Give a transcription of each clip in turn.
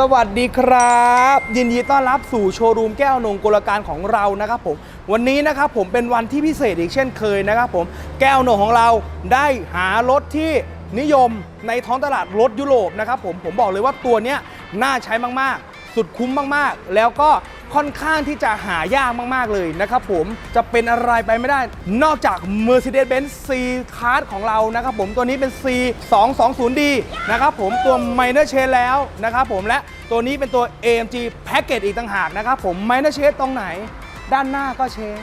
สวัสดีครับ ยินดีต้อนรับสู่โชว์รูมแก้วนงกลการของเรานะครับผม วันนี้นะครับผมเป็นวันที่พิเศษอีกเช่นเคยนะครับผมแก้วนงของเราได้หารถที่นิยมในท้องตลาดรถยุโรปนะครับผมผมบอกเลยว่าตัวเนี้ยน่าใช้มากๆ สุดคุ้มมากๆ แล้วก็ค่อนข้างที่จะหายากมากๆเลยนะครับผมจะเป็นอะไรไปไม่ได้ นอกจาก Mercedes-Benz C Class ของเรานะครับผมตัวนี้เป็น C 2 2 0 D นะครับผมตัว Minor Change แล้วนะครับผมและตัวนี้เป็นตัว AMG Package อีกต่างหากนะครับผม Minor Change ตรงไหน ด้านหน้าก็เชน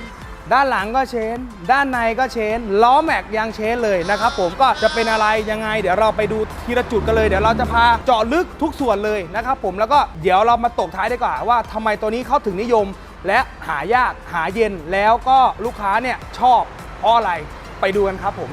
ด้านหลังก็เชน ด้านในก็เชน ล้อแม็กยังเชนเลยนะครับผมก็จะเป็นอะไรยังไง เดี๋ยวเราไปดูทีละจุดกันเลย เดี๋ยวเราจะพาเจาะลึกทุกส่วนเลยนะครับผมแล้วก็เดี๋ยวเรามาตกท้ายดีกว่าว่าทำไมตัวนี้เขาถึงนิยม และหายากหาเย็นแล้วก็ลูกค้าเนี่ยชอบเพราะอะไรไปดูกันครับผม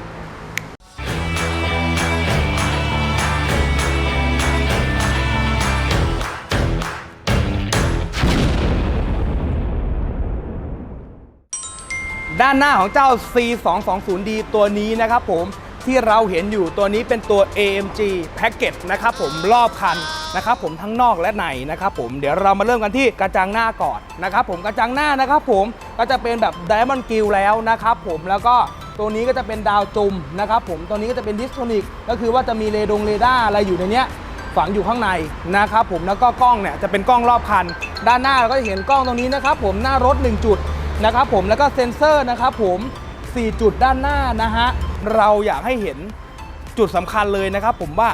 ด้านหน้าของเจ้า C220D ตัวนี้นะครับผมที่เราเห็นอยู่ตัวนี้เป็นตัว AMG Package นะครับผมรอบคันนะครับผมทั้งนอกและในนะครับผมเดี๋ยวเรามาเริ่มกันที่กระจังหน้าก่อนนะครับผมกระจังหน้านะครับผมก็จะเป็นแบบ Diamond g r i l l แล้วนะครับผมแล้วก็ตัวนี้ก็จะเป็นดาวจุมนะครับผมตัวนี้ก็จะเป็นดิสโทนิกก็คือว่าจะมีเรดงเรดาร์อะไรอยู่ในเนี้ยฝังอยู่ข้างในนะครับผมแล้วก็กล้องเนี่ยจะเป็นกล้องรอบคัน ด้านหน้าเราก็จะเห็นกล้องตรงนี้นะครับผมหน้ารถ 1 จุด นะครับผมแล้วก็เซ็นเซอร์นะครับผม 4 จุดด้านหน้านะฮะ เราอยากให้เห็นจุดสำคัญเลยนะครับผมว่า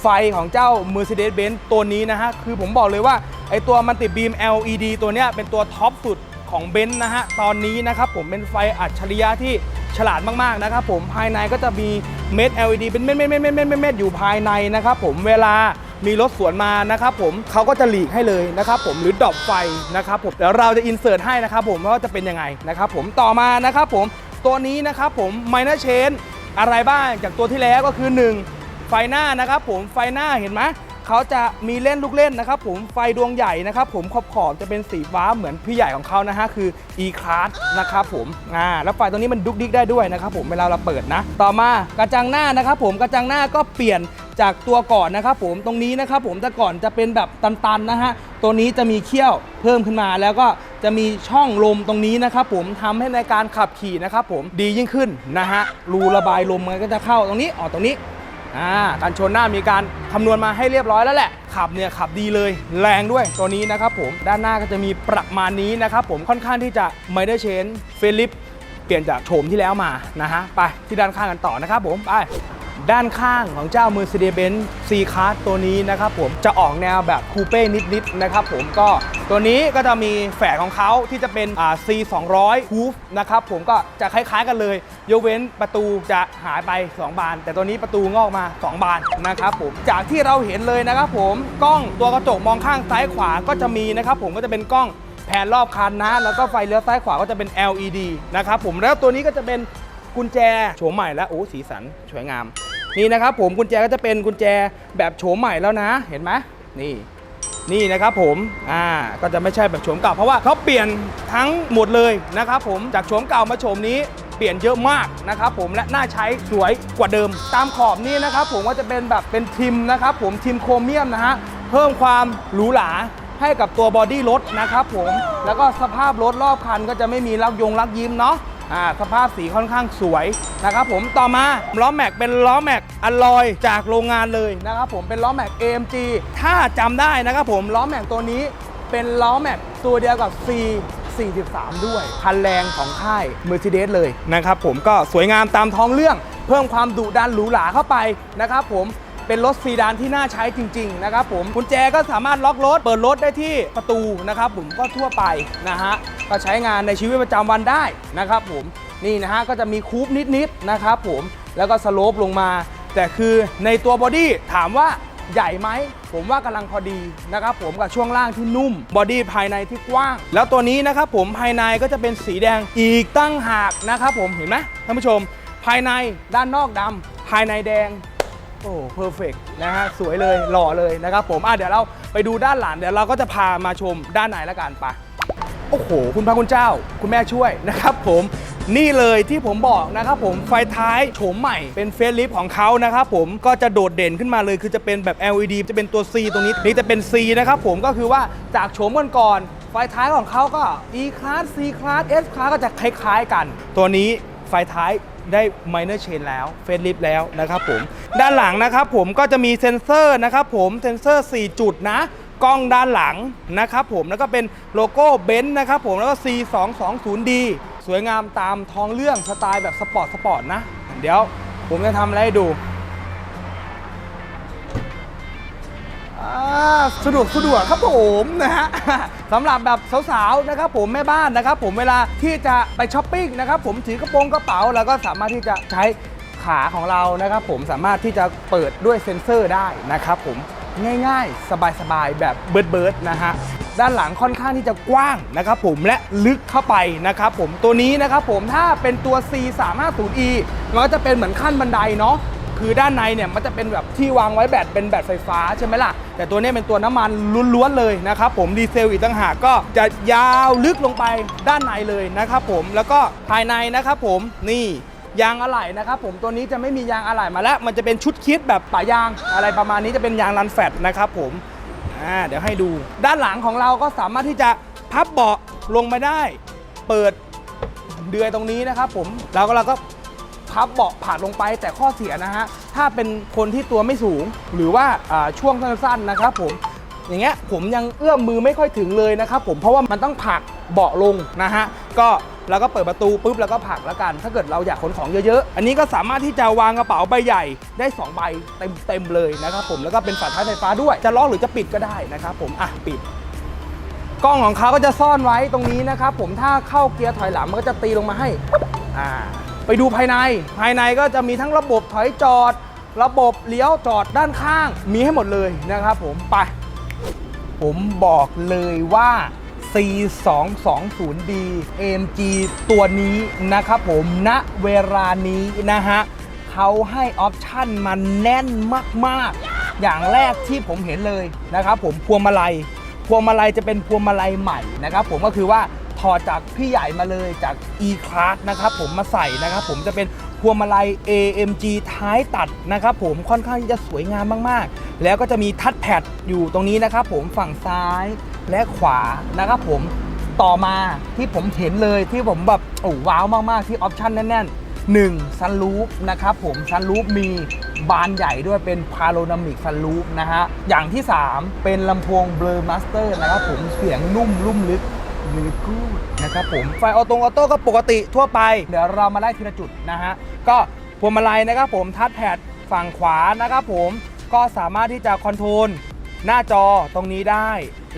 ไฟของเจ้า Mercedes-Benz ตัวนี้นะฮะ คือผมบอกเลยว่าไอตัวมันติดบีม LED ตัวเนี้ยเป็นตัวท็อปสุดของเบนซ์นะฮะ ตอนนี้นะครับผมเป็นไฟอัจฉริยะที่ฉลาดมากๆนะครับผมภายในก็จะมีเม็ด LED เป็นเม็ดเม็ดเม็ดเม็ดเม็ดเม็ดเม็ดอยู่ภายในนะครับผมเวลา มีรถสวนมานะครับผมเขาก็จะหลีกให้เลยนะครับผมหรือดรอปไฟนะครับผมเดี๋ยวเราจะอินเสิร์ตให้นะครับผมว่าจะเป็นยังไงนะครับผมต่อมานะครับผมตัวนี้นะครับผมไมเนอร์เชนอะไรบ้างจากตัวที่แล้วก็คือ 1 ไฟหน้านะครับผมไฟหน้าเห็นไหม เขาจะมีเล่นลูกเล่นนะครับผมไฟดวงใหญ่นะครับผมขอบขอบจะเป็นสีฟ้าเหมือนพี่ใหญ่ของเขานะฮะคือ e class นะครับผมอ่าแล้วไฟตัวนี้มันดุกดิกได้ด้วยนะครับผมเวลาเราเปิดนะ ต่อมากระจังหน้านะครับผมกระจังหน้าก็เปลี่ยนจากตัวก่อนนะครับผมตรงนี้นะครับผมแต่ก่อนจะเป็นแบบตันๆนะฮะตัวนี้จะมีเขี้ยวเพิ่มขึ้นมาแล้วก็จะมีช่องลมตรงนี้นะครับผมทำให้ในการขับขี่นะครับผมดียิ่งขึ้นนะฮะรูระบายลมมันก็จะเข้าตรงนี้ออกตรงนี้ อ่าการชนหน้ามีการคำนวณมาให้เรียบร้อยแล้วแหละ ขับเนี่ยขับดีเลย แรงด้วยตัวนี้นะครับผมด้านหน้าก็จะมีประมาณนี้นะครับผมค่อนข้างที่จะไม่ได้เชนเฟลิปเปลี่ยนจากโฉมที่แล้วมานะฮะไปที่ด้านข้างกันต่อนะครับผมไป ด้านข้างของเจ้า Mercedes-Benz C-Class ตัวนี้นะครับผมจะออกแนวแบบคูเป้นิดๆนะครับผมก็ตัวนี้ก็จะมีแฝดของเขาที่จะเป็นอ่า C 200 Hoof นะครับผมก็จะคล้ายๆกันเลย ยกเว้นประตูจะหายไป 2 บาน แต่ตัวนี้ประตูงอกมา 2 บานนะครับผมจากที่เราเห็นเลยนะครับผมกล้องตัวกระจกมองข้างซ้ายขวาก็จะมีนะครับผมก็จะเป็นกล้องแผนรอบคันนะ แล้วก็ไฟเลี้ยวซ้ายขวาก็จะเป็น LED นะครับผมแล้วตัวนี้ก็จะเป็นกุญแจโฉมใหม่แล้วโอ้สีสันสวยงาม นี่นะครับผมกุญแจก็จะเป็นกุญแจแบบโฉมใหม่แล้วนะ เห็นไหมนี่นี่นะครับผมอ่าก็จะไม่ใช่แบบโฉมเก่าเพราะว่าเขาเปลี่ยนทั้งหมดเลยนะครับผมจากโฉมเก่ามาโฉมนี้เปลี่ยนเยอะมากนะครับผมและน่าใช้สวยกว่าเดิม ตามขอบนี่นะครับผมก็จะเป็นแบบเป็นทิมนะครับผมทิมโครเมียมนะฮะเพิ่มความหรูหราให้กับตัวบอดี้รถนะครับผมแล้วก็สภาพรถรอบคันก็จะไม่มีลักยงลักยิ้มเนาะ อ่าสภาพสีค่อนข้างสวยนะครับผมต่อมาล้อแม็กเป็นล้อแม็กอลลอยจากโรงงานเลยนะครับผมเป็นล้อแม็ก AMG ถ้าจำได้นะครับผมล้อแม็กตัวนี้เป็นล้อแม็กตัวเดียวกับ C 43 ด้วย คันแรงของค่าย Mercedes เลยนะครับผมก็สวยงามตามท้องเรื่อง เพิ่มความดุดันหรูหราเข้าไปนะครับผม เป็นรถซีดานที่น่าใช้จริง ๆ นะครับผมกุญแจก็สามารถล็อกรถ เปิดรถได้ที่ประตูนะครับผมก็ทั่วไปนะฮะก็ใช้งานในชีวิตประจำวันได้นะครับผมนี่นะฮะก็จะมีคูปนิดๆนะครับผมแล้วก็สโลปลงมา แต่คือในตัวบอดี้ถามว่าใหญ่ไหม ผมว่ากำลังพอดีนะครับผมกับช่วงล่างที่นุ่ม บอดี้ภายในที่กว้าง แล้วตัวนี้นะครับผมภายในก็จะเป็นสีแดงอีกตั้งหากนะครับผมเห็นไหมท่านผู้ชม ภายในด้านนอกดำภายในแดง อ้เพอร์เฟกนะฮะสวยเลยหล่อเลยนะครับผมอะเดี๋ยวเราไปดูด้านหลังเดี๋ยวเราก็จะพามาชมด้านในล้วกันไปะโอ้โห คุณพระคุณเจ้า คุณแม่ช่วยนะครับผมนี่เลยที่ผมบอกนะครับผมไฟท้ายโฉมใหม่เป็นเฟซลิฟของเขานะครับผมก็จะโดดเด่นขึ้นมาเลยคือจะเป็นแบบ LED จะเป็นตัว C ตรงนี้นี่จะเป็น C นะครับผมก็คือว่าจากโฉมก่อนๆไฟท้ายของเขาก็ E class C class S class ก็จะคล้ายๆกัน ตัวนี้ ไฟท้ายได้ minor chain แล้วเฟสลิฟแล้วนะครับผม ด้านหลังนะครับผมก็จะมีเซ็นเซอร์นะครับผมเซ็นเซอร์ 4 จุดนะกล้องด้านหลังนะครับผมแล้วก็เป็นโลโก้เบนซ์นะครับผมแล้วก็ C220D สวยงามตามท้องเรื่องสไตล์แบบสปอร์ตสปอร์ตนะ เดี๋ยวผมจะทำอะไรให้ดู สะดวกสะดวกครับผมนะฮะสำหรับแบบสาวๆนะครับผมแม่บ้านนะครับผมเวลาที่จะไปช้อปปิ้งนะครับผมถือกระโปรงกระเป๋าแล้วก็สามารถที่จะใช้ขาของเรานะครับผมสามารถที่จะเปิดด้วยเซ็นเซอร์ได้นะครับผมง่ายๆ สบายๆ แบบเบิร์ดๆนะฮะด้านหลังค่อนข้างที่จะกว้างนะครับผมและลึกเข้าไปนะครับผมตัวนี้นะครับผมถ้าเป็นตัว C 3 5 0 E มันก็จะเป็นเหมือนขั้นบันไดเนาะ คือด้านในเนี่ยมันจะเป็นแบบที่วางไว้แบตเป็นแบตไฟฟ้าใช่ไหมล่ะ แต่ตัวนี้เป็นตัวน้ำมันล้วนๆเลยนะครับผมดีเซลอีกต่างหากก็จะยาวลึกลงไปด้านในเลยนะครับผมแล้วก็ภายในนะครับผมนี่ยางอะไหล่นะครับผมตัวนี้จะไม่มียางอะไหล่มาแล้ว มันจะเป็นชุดคิดแบบป่ายางอะไรประมาณนี้จะเป็นยางรันแฟตนะครับผมอ่าเดี๋ยวให้ดู ด้านหลังของเราก็สามารถที่จะพับเบาะลงมาได้ เปิดเดือยตรงนี้นะครับผมแล้วก็เราก็ พับเบาะผ่าลงไปแต่ข้อเสียนะฮะถ้าเป็นคนที่ตัวไม่สูง หรือว่าอ่าช่วงสั้นๆนะครับผมอย่างเงี้ยผมยังเอื้อมมือไม่ค่อยถึงเลยนะครับผมเพราะว่ามันต้องผักเบาะลงนะฮะก็เราก็เปิดประตูปุ๊บแล้วก็ผักแล้วกัน ถ้าเกิดเราอยากขนของเยอะๆ อันนี้ก็สามารถที่จะวางกระเป๋าใบใหญ่ได้ 2 ใบเต็มๆเลยนะครับผมแล้วก็เป็นฝาท้ายไฟฟ้าด้วย จะล็อกหรือจะปิดก็ได้นะครับผมอะปิด กล้องของเขาก็จะซ่อนไว้ตรงนี้นะครับผมถ้าเข้าเกียร์ถอยหลังมันก็จะตีลงมาให้อ่า ไปดูภายใน ภายในก็จะมีทั้งระบบถอยจอด ระบบเลี้ยวจอดด้านข้าง มีให้หมดเลยนะครับผมไป ผมบอกเลยว่า C220D AMG ตัวนี้นะครับผมณเวลานี้นะฮะเขาให้ออปชั่นมาแน่นมาก ๆ อย่างแรกที่ผมเห็นเลยนะครับผมพวงมาลัยพวงมาลัยจะเป็นพวงมาลัยใหม่นะครับผมก็คือว่า ถอดจากพี่ใหญ่มาเลยจาก E-Class นะครับผมมาใส่นะครับผมจะเป็นพวงมาลัย AMG ท้ายตัดนะครับผมค่อนข้างที่จะสวยงามมากๆ แล้วก็จะมีทัชแพดอยู่ตรงนี้นะครับผมฝั่งซ้ายและขวานะครับผมต่อมาที่ผมเห็นเลยที่ผมแบบโอ้ว้าวมากๆ ที่ออปชั่นแน่นๆ1ซันรูฟนะครับผมซันรูฟมีบานใหญ่ด้วยเป็นพาโ o นามิกซันรูฟนะฮะ อย่างที่ 3 เป็นลำโพงเบลอมาสเตอร์นะครับผมเสียงนุ่มลุ่มลึก มือกูนะครับผมไฟออโตงออโต้ก็ปกติทั่วไป เดี๋ยวเรามาไล่ทีละจุดนะฮะ ก็พวงมาลัยนะครับผมทัชแพดฝั่งขวานะครับผมก็สามารถที่จะคอนโทรลหน้าจอตรงนี้ได้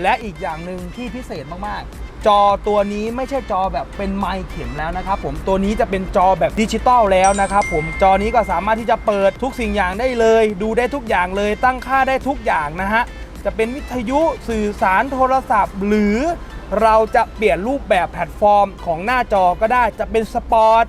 และอีกอย่างหนึ่งที่พิเศษมากๆ จอตัวนี้ไม่ใช่จอแบบเป็นไมค์เข็มแล้วนะครับผมตัวนี้จะเป็นจอแบบดิจิตอลแล้วนะครับผมจอนี้ก็สามารถที่จะเปิดทุกสิ่งอย่างได้เลย ดูได้ทุกอย่างเลยตั้งค่าได้ทุกอย่างนะฮะจะเป็นวิทยุสื่อสารโทรศัพท์ หรือ เราจะเปลี่ยนรูปแบบแพลตฟอร์มของหน้าจอก็ได้จะเป็นสปอร์ต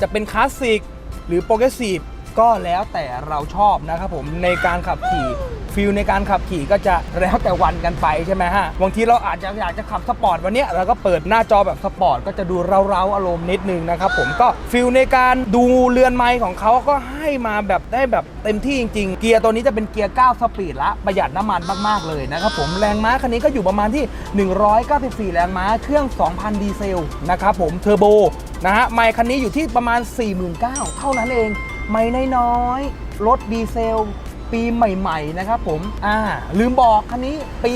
จะเป็นคลาสสิกหรือโปรเกรสซีฟ ก็แล้วแต่เราชอบนะครับผมในการขับขี่ฟิลในการขับขี่ก็จะแล้วแต่วันกันไปใช่ไหมฮะบางทีเราอาจจะอยากจะขับสปอร์ตวันเนี้ยเราก็เปิดหน้าจอแบบสปอร์ตก็จะดูเร้าๆอารมณ์นิดนึงนะครับผมก็ฟิลในการดูเรือนไม้ของเขาก็ให้มาแบบได้แบบเต็มที่จริงๆ เกียร์ตัวนี้จะเป็นเกียร์9สปีดละประหยัดน้ำมันมากๆเลยนะครับผมแรงม้าคันนี้ก็อยู่ประมาณที่ 194 แรงม้าเครื่อง 2,000 ดีเซลนะครับผมเทอร์โบนะฮะไมค์คันนี้อยู่ที่ประมาณ 49,000เท่านั้นเอง ไม่น้อยๆ รถดีเซล ปีใหม่ ๆ นะครับผม อ่า ลืมบอกคันนี้ปี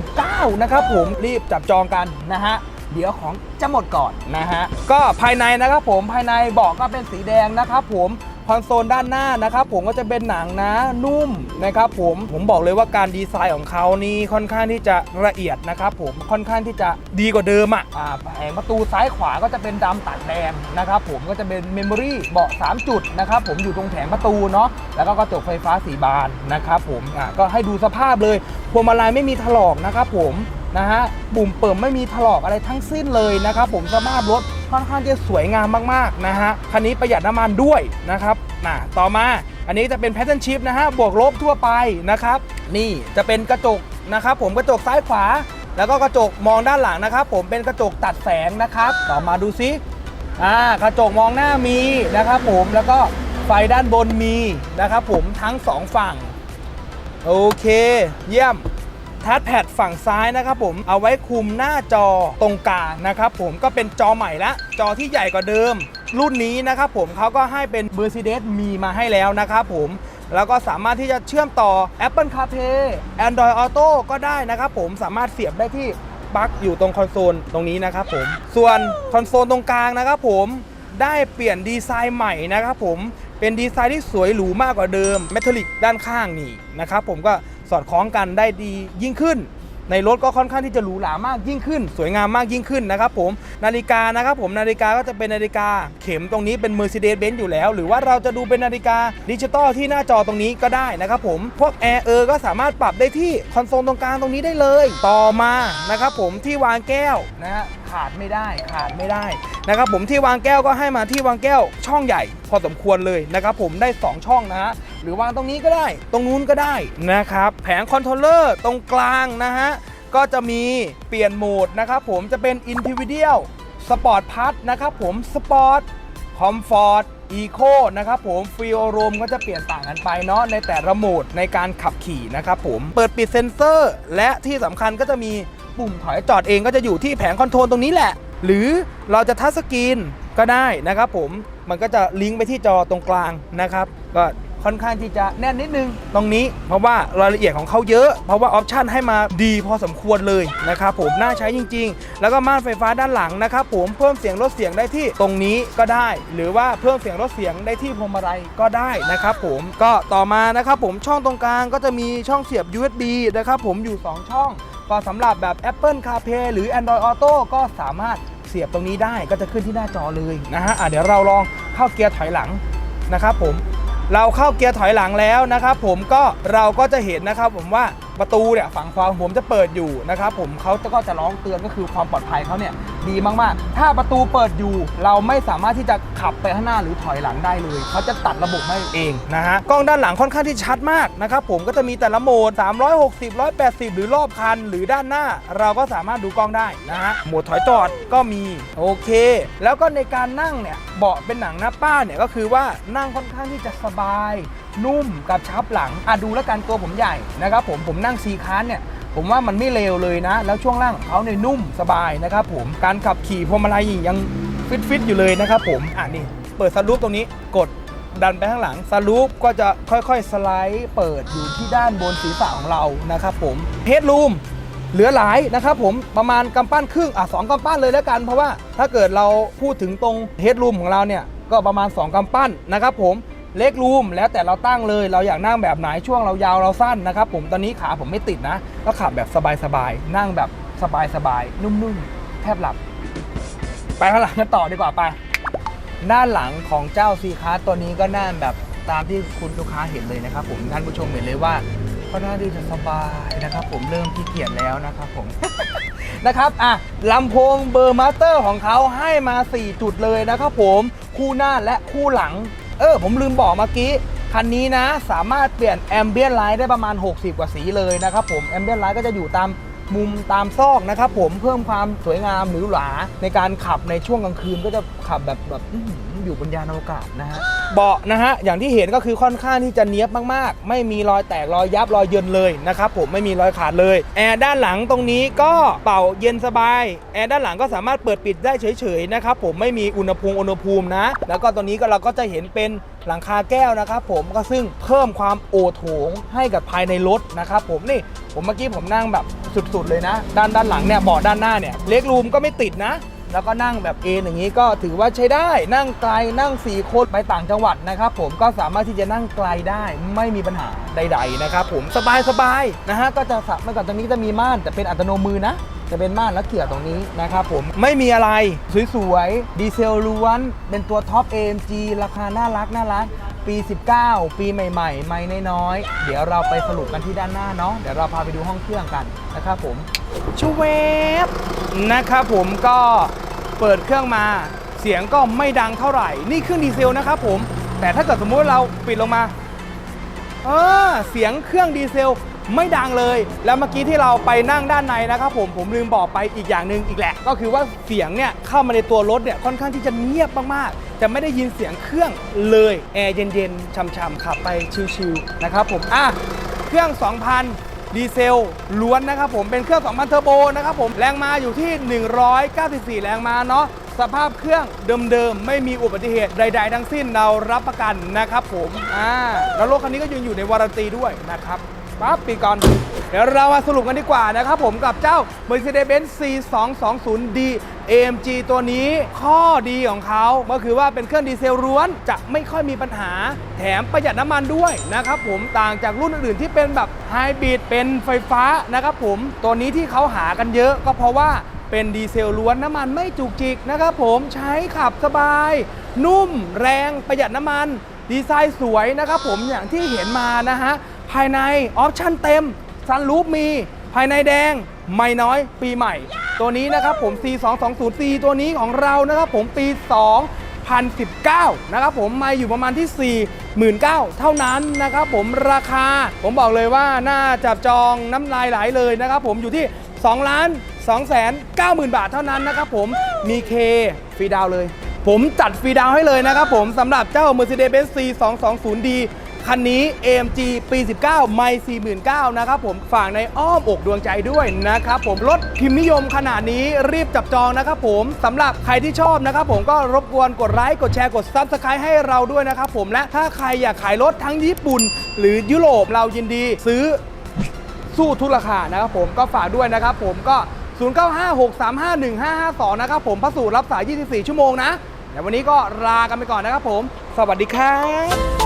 2019 นะครับผมรีบจับจองกันนะฮะ เดี๋ยวของจะหมดก่อนนะฮะ ก็ภายในนะครับผมภายในเบอกก็เป็นสีแดงนะครับผม คอนโซลด้านหน้านะครับผมก็จะเป็นหนังนะนุ่มนะครับผมผมบอกเลยว่าการดีไซน์ของเขานี่ค่อนข้างที่จะละเอียดนะครับผมค่อนข้างที่จะดีกว่าเดิมอะอ่าแผงประตูซ้ายขวาก็จะเป็นดำตัดแดงนะครับผมก็จะเป็นเมมโมรี่เบาะ3 จุดนะครับผมอยู่ตรงแผงประตูเนาะแล้วก็กระจกไฟฟ้าสีบานนะครับผมอ่าก็ให้ดูสภาพเลยพวงมาลัยไม่มีถลอกนะครับผม นะฮะปุ่มเปิดไม่มีถลอกอะไรทั้งสิ้นเลยนะครับผมสภาพรถค่อนข้างจะสวยงามมากๆนะฮะคันนี้ประหยัดน้ำมันด้วยนะครับนะต่อมาอันนี้จะเป็นแพทเทิร์นชิพนะฮะบวกลบทั่วไปนะครับนี่จะเป็นกระจกนะครับผมกระจกซ้ายขวา แล้วก็กระจกมองด้านหลังนะครับ ผมเป็นกระจกตัดแสงนะครับ ต่อมาดูซิอ่ากระจกมองหน้ามีนะครับ ผมแล้วก็ไฟด้านบนมีนะครับ ผมทั้งสองฝั่งโอเค เยี่ยม ทัชแพดฝั่งซ้ายนะครับผมเอาไว้คุมหน้าจอตรงกลางนะครับผมก็เป็นจอใหม่ละ จอที่ใหญ่กว่าเดิม รุ่นนี้นะครับผมเขาก็ให้เป็น Mercedes มีมาให้แล้วนะครับผมแล้วก็สามารถที่จะเชื่อมต่อ Apple CarPlay Android Auto ก็ได้นะครับผมสามารถเสียบได้ที่ปลั๊กอยู่ตรงคอนโซลตรงนี้นะครับผมส่วนคอนโซลตรงกลางนะครับผมได้เปลี่ยนดีไซน์ใหม่นะครับผมเป็นดีไซน์ที่สวยหรูมากกว่าเดิมเมทัลลิกด้านข้างนี่นะครับผมก็ สอดคล้องกันได้ดียิ่งขึ้น ในรถก็ค่อนข้างที่จะหรูหรามากยิ่งขึ้น สวยงามมากยิ่งขึ้นนะครับผมนาฬิกานะครับผมนาฬิกาก็จะเป็นนาฬิกาเข็มตรงนี้เป็น Mercedes-Benz อยู่แล้ว หรือว่าเราจะดูเป็นนาฬิกาดิจิตอลที่หน้าจอตรงนี้ก็ได้นะครับผมพวกแอร์เออก็สามารถปรับได้ที่คอนโซลตรงกลางตรงนี้ได้เลย ต่อมานะครับผมที่วางแก้วนะฮะขาดไม่ได้ขาดไม่ได้นะครับผมที่วางแก้วก็ให้มาที่วางแก้วช่องใหญ่ พอสมควรเลยนะครับผมได้ 2 ช่องนะฮะ หรือวางตรงนี้ก็ได้ ตรงนู้นก็ได้นะครับ แผงคอนโทรลเลอร์ตรงกลางนะฮะ ก็จะมีเปลี่ยนโหมดนะครับผมจะเป็น Individual Sport Plus นะครับผม Sport Comfort Eco นะครับผมฟิโอโรมก็จะเปลี่ยนต่างกันไปเนาะในแต่ละโหมดในการขับขี่นะครับผมเปิดปิดเซ็นเซอร์ และที่สำคัญก็จะมีปุ่มถอยจอดเองก็จะอยู่ที่แผงคอนโทรลตรงนี้แหละ หรือเราจะทัชสกรีนก็ได้นะครับผมมันก็จะลิงก์ไปที่จอตรงกลางนะครับ ก็ ค่อนข้างที่จะแน่นนิดนึงตรงนี้ เพราะว่ารายละเอียดของเขาเยอะ เพราะว่าออปชันให้มาดีพอสมควรเลยนะครับผมน่าใช้จริง ๆ แล้วก็ม่านไฟฟ้าด้านหลังนะครับผมเพิ่มเสียงลดเสียงได้ที่ตรงนี้ก็ได้ หรือว่าเพิ่มเสียงลดเสียงได้ที่พวงมาลัยก็ได้นะครับผมก็ต่อมานะครับผมช่องตรงกลางก็จะมีช่องเสียบ USB นะครับผมอยู่ 2 ช่องก็สำหรับแบบ Apple CarPlay หรือ Android Auto ก็สามารถเสียบตรงนี้ได้ก็จะขึ้นที่หน้าจอเลยนะฮะะเดี๋ยวเราลองเข้าเกียร์ถอยหลังนะครับผม เราเข้าเกียร์ถอยหลังแล้วนะครับผมก็เราก็จะเห็นนะครับผมว่า ประตูเนี่ยฝั่งขวาของผมจะเปิดอยู่นะครับผมเขาก็จะร้องเตือนก็คือความปลอดภัยเขาเนี่ยดีมากๆ ถ้าประตูเปิดอยู่ เราไม่สามารถที่จะขับไปข้างหน้าหรือถอยหลังได้เลยเขาจะตัดระบบให้เองนะฮะกล้องด้านหลังค่อนข้างที่ชัดมากนะครับผมก็จะมีแต่ละโหมด 360 180 หรือรอบคัน หรือด้านหน้า เราก็สามารถดูกล้องได้นะฮะโหมดถอยจอดก็มีโอเค แล้วก็ในการนั่งเนี่ยเบาะเป็นหนังหน้าป้าเนี่ยก็คือว่านั่งค่อนข้างที่จะสบาย นุ่มกับชับหลังอะดูแล้วกันตัวผมใหญ่นะครับผมผมนั่งซีคานเนี่ยผมว่ามันไม่เลวเลยนะ แล้วช่วงล่างเขาเนี่ยนุ่มสบายนะครับผมการขับขี่พวงมาลัยยังฟิตฟิตๆอยู่เลยนะครับผมอะนี่เปิดสลูปตรงนี้กดดันไปข้างหลังสลูปก็จะค่อยๆ สไลด์เปิดอยู่ที่ด้านบนศีรษะของเรานะครับผมเฮดรูมเหลือหลายนะครับผมประมาณกำปั้นครึ่งอะสองกำปั้นเลยแล้วกัน เพราะว่าถ้าเกิดเราพูดถึงตรงเฮดรูมของเราเนี่ยก็ประมาณ 2กำปั้นนะครับผม เล็กรูมแล้วแต่เราตั้งเลย เราอยากนั่งแบบไหนช่วงเรายาวเราสั้นนะครับผมตอนนี้ขาผมไม่ติดนะก็ขับแบบสบายๆนั่งแบบสบายๆนุ่มๆแทบหลับ ไปข้างหลังกันต่อดีกว่าไป ด้านหลังของเจ้าซีคาร์ตัวนี้ก็น่าแบบตามที่คุณลูกค้าเห็นเลยนะครับ ผมท่านผู้ชมเห็นเลยว่าก็น่าที่จะสบายนะครับ ผมเริ่มขี้เกียจแล้วนะครับผมนะครับอะลำโพงเบอร์มาสเตอร์ของเขาให้มา 4 จุดเลยนะครับผมคู่หน้าและคู่หลัง เออผมลืมบอกเมื่อกี้ คันนี้นะสามารถเปลี่ยนแอมเบียนไลท์ได้ประมาณ 60 กว่าสีเลยนะครับผมแอมเบียนไลท์ก็จะอยู่ตามมุมตามซอกนะครับผมเพิ่มความสวยงามหรือหราในการขับในช่วงกลางคืนก็จะขับแบบแบบ อยู่บนยานอวกาศนะฮะเบาะนะฮะอย่างที่เห็นก็คือค่อนข้างที่จะเนี้ยบมากๆ ไม่มีรอยแตกรอยยับรอยเยินเลยนะครับผมไม่มีรอยขาดเลยแอร์ด้านหลังตรงนี้ก็เป่าเย็นสบายแอร์ด้านหลังก็สามารถเปิดปิดได้เฉยๆนะครับผมไม่มีอุณหภูมิอุณหภูมินะ แล้วก็ตรงนี้ก็เราก็จะเห็นเป็นหลังคาแก้วนะครับผมก็ซึ่งเพิ่มความโอโถงให้กับภายในรถนะครับผมนี่ผมเมื่อกี้ผมนั่งแบบสุดๆเลยนะ ด้านด้านหลังเนี่ยเบาะด้านหน้าเนี่ยเล็กรูมก็ไม่ติดนะ แล้วก็นั่งแบบเอนอย่างนี้ก็ถือว่าใช้ได้นั่งไกลนั่งสี่คนไปต่างจังหวัดนะครับผมก็สามารถที่จะนั่งไกลได้ไม่มีปัญหาใด ๆ นะครับผมสบายสบายๆนะฮะก็จะสับเมื่อก่อนตรงนี้จะมีม่านแต่เป็นอัตโนมือนะ จะเป็นม่านแล้วเกี่ยวตรงนี้นะครับผมไม่มีอะไรสวยๆดีเซลล้วน เป็นตัวท็อป AMG ราคาน่ารักน่ารักปี 19 ปีใหม่ๆ ไม่น้อยๆ เดี๋ยวเราไปสรุปกันที่ด้านหน้าเนาะ เดี๋ยวเราพาไปดูห้องเครื่องกันนะครับผมชูเวฟนะครับผมก็ เปิดเครื่องมาเสียงก็ไม่ดังเท่าไหร่ นี่เครื่องดีเซลนะครับผม แต่ถ้าเกิดสมมุติเราปิดลงมา เออ เสียงเครื่องดีเซลไม่ดังเลย แล้วเมื่อกี้ที่เราไปนั่งด้านในนะครับผม ผมลืมบอกไปอีกอย่างหนึ่งอีกแหละ ก็คือว่าเสียงเนี่ยเข้ามาในตัวรถเนี่ยค่อนข้างที่จะเงียบมากๆ จะไม่ได้ยินเสียงเครื่องเลย แอร์เย็นๆช่ำๆขับไปชิวๆนะครับผม อะ เครื่อง 2,000 ดีเซลล้วนนะครับผมเป็นเครื่อง2,000เทอร์โบนะครับผมแรงมาอยู่ที่ 194 แรงมาเนาะสภาพเครื่องเดิมๆ ไม่มีอุบัติเหตุใด ๆ ทั้งสิ้นเรารับประกันนะครับผมอ่าแล้วรถคันนี้ก็ยังอยู่ในวารันตีด้วยนะครับปั๊บปีก่อน เดี๋ยวเรามาสรุปกันดีกว่านะครับผมกับเจ้า Mercedes-Benz C220D AMG ตัวนี้ข้อดีของเขาก็คือว่าเป็นเครื่องดีเซลล้วนจะไม่ค่อยมีปัญหา แถมประหยัดน้ำมันด้วยนะครับผมต่างจากรุ่นอื่นที่เป็นแบบไฮบริดเป็นไฟฟ้านะครับผมตัวนี้ที่เขาหากันเยอะก็เพราะว่าเป็นดีเซลล้วนน้ำมันไม่จุกจิกนะครับผมใช้ขับสบาย นุ่มแรงประหยัดน้ำมัน ดีไซน์สวยนะครับผมอย่างที่เห็นมานะฮะภายในออปชั่นเต็ม ซันรูปมีภายในแดงไม่น้อยปีใหม่ ตัวนี้นะครับผม C220C ตัวนี้ของเรานะครับผมปี 2019 นะครับผมมาอยู่ประมาณที่ 49,000 เท่านั้นนะครับผมราคา ผมบอกเลยว่าน่าจับจองน้ำลายไหลเลยนะครับผมอยู่ที่ 2 ล้าน 2 9 0 0 0 0 บาทเท่านั้นนะครับผมมีเคฟรีดาวเลย ผมจัดฟรีดาวให้เลยนะครับผมสำหรับเจ้า Mercedes-Benz C220D คันนี้ AMG ปี 19 ไม่ 49,000นะครับผมฝากในอ้อมอกดวงใจด้วยนะครับผมรถพิมพ์นิยมขนาดนี้รีบจับจองนะครับผมสำหรับใครที่ชอบนะครับผมก็รบกวนกดไลค์กดแชร์กด Subscribe ให้เราด้วยนะครับผมและถ้าใครอยากขายรถทั้งญี่ปุ่น หรือยุโรปเรายินดีซื้อสู้ทุกราคานะครับผมก็ฝากด้วยนะครับผมก็ 0956351552 นะครับผมพระสูตรรับสาย 24 ชั่วโมงนะเดี๋ยววันนี้ก็ลากันไปก่อนนะครับผม สวัสดีครับ